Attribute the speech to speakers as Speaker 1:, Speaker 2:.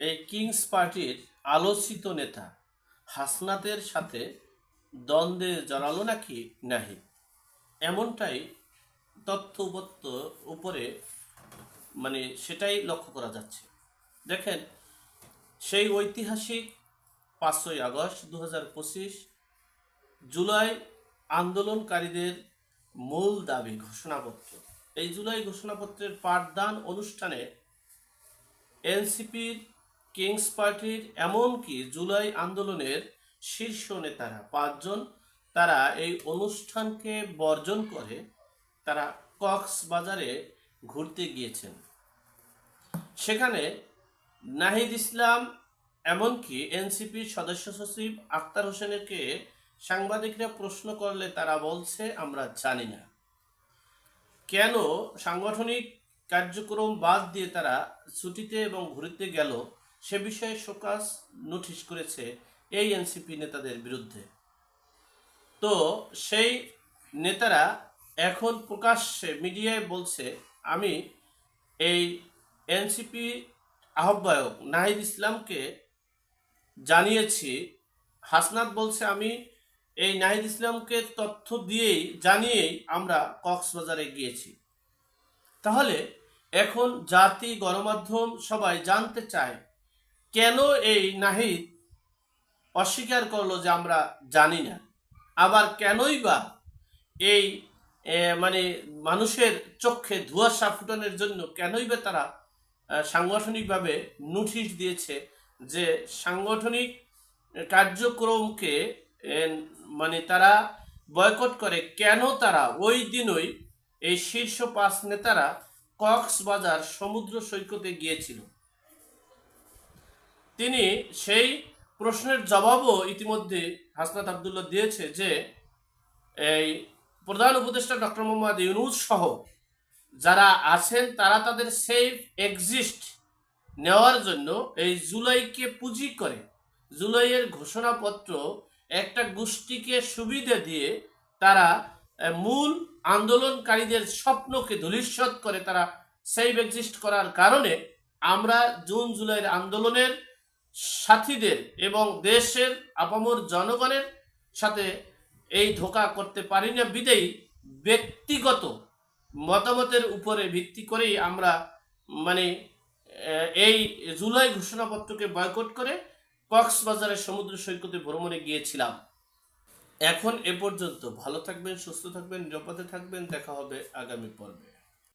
Speaker 1: এই কিংস পার্টির আলোচিত নেতা। হাসনাতের সাথে দ্বন্দ্বে জড়ালো নাকি নাহি? এমনটাই তথ্য উপরে মানে সেটাই লক্ষ্য করা যাচ্ছে। দেখেন, সেই ঐতিহাসিক পাঁচই আগস্ট দু জুলাই আন্দোলনকারীদের মূল দাবি, ঘোষণাপত্র। এই জুলাই ঘোষণাপত্রের পাঠদান অনুষ্ঠানে এনসিপির কিংস পার্টির এমনকি জুলাই আন্দোলনের শীর্ষ নেতারা পাঁচজন, তারা এই অনুষ্ঠানকে বর্জন করে তারা কক্সবাজারে ঘুরতে গিয়েছেন। সেখানে নাহিদ ইসলাম এমনকি এনসিপির সদস্য সচিব আক্তার হোসেনকে সাংবাদিকরা প্রশ্ন করলে তারা বলছে, আমরা জানি না। কেন সাংগঠনিক কার্যক্রম বাদ দিয়ে তারা ছুটিতে এবং ঘুরতে গেল? সে বিষয়ে শোকাস নোটিশ করেছে এই এনসিপি নেতাদের বিরুদ্ধে। তো সেই নেতারা এখন প্রকাশ্যে মিডিয়ায় বলছে, আমি এই এনসিপি আহ্বায়ক নাহিদ ইসলামকে জানিয়েছি। হাসনাত বলছে, আমি এই নাহিদ ইসলামকে তথ্য দিয়েই, জানিয়েই আমরা কক্সবাজারে গিয়েছি। তাহলে এখন জাতি গণমাধ্যম সবাই জানতে চায় কেন এই নাহিদ অস্বীকার করল যে আমরা জানি না? আবার কেনই বা এই মানে মানুষের চক্ষে ধোঁয়াশা ফুটানোর জন্য কেনই বা তারা সাংগঠনিকভাবে নোটিশ দিয়েছে যে সাংগঠনিক কার্যক্রমকে মানে তারা বয়কট করে, কেন তারা? ওই দিনই এই শীর্ষ পাঁচ নেতারা কক্সবাজার সমুদ্র সৈকতে গিয়েছিল। তিনি সেই প্রশ্নের জবাবও ইতিমধ্যে হাসনাত আবদুল্লাহ দিয়েছে যে এই প্রধান উপদেষ্টা ডক্টর মোহাম্মদ ইউনুস সহ যারা আছেন, তারা তাদের সেফ এক্সিস্ট নেওয়ার জন্য এই জুলাইকে পুঁজি করে, জুলাইয়ের ঘোষণাপত্র একটা গোষ্ঠীকে সুবিধা দিয়ে তারা মূল আন্দোলনকারীদের স্বপ্নকে ধূলিসাৎ করে তারা সেফ এক্সিস্ট করার কারণে আমরা জুন জুলাইয়ের আন্দোলনের সাথীদের এবং দেশের আপামর জনগণের সাথে এই ধোকা করতে পারি না। বিদেই ব্যক্তিগত মতামতের উপরে ভিত্তি করেই আমরা মানে এই জুলাই ঘোষণাপত্রকে বয়কট করে কক্সবাজারের সমুদ্র সৈকতে ভ্রমণে গিয়েছিলাম। এখন এ পর্যন্ত ভালো থাকবেন, সুস্থ থাকবেন, নিরাপদে থাকবেন। দেখা হবে আগামী পর্বে।